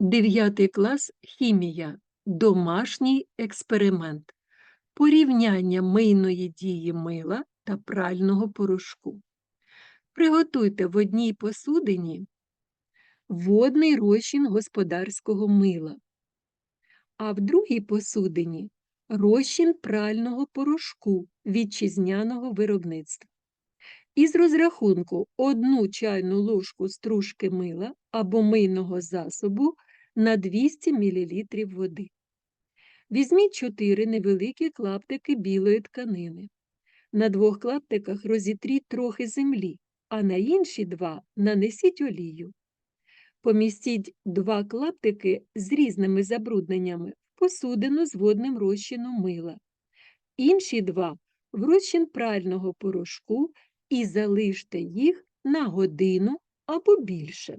Дев'ятий клас хімія. Домашній експеримент. Порівняння мийної дії мила та прального порошку. Приготуйте в одній посудині водний розчин господарського мила, а в другій посудині розчин прального порошку вітчизняного виробництва. Із розрахунку одну чайну ложку стружки мила або мийного засобу на 200 мл води. Візьміть 4 невеликі клаптики білої тканини. На двох клаптиках розітріть трохи землі, а на інші два нанесіть олію. Помістіть два клаптики з різними забрудненнями в посудину з водним розчином мила. Інші два в розчин прального порошку і залиште їх на годину або більше.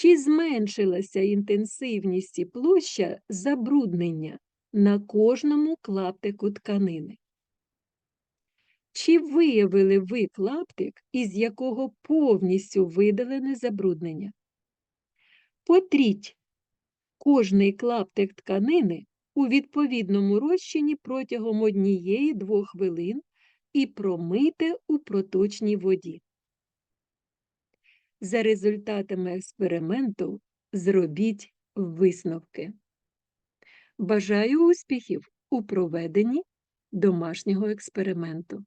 Чи зменшилася інтенсивність і площа забруднення на кожному клаптику тканини? Чи виявили ви клаптик, із якого повністю видалене забруднення? Потріть кожний клаптик тканини у відповідному розчині протягом однієї-двох хвилин і промийте у проточній воді. За результатами експерименту зробіть висновки. Бажаю успіхів у проведенні домашнього експерименту.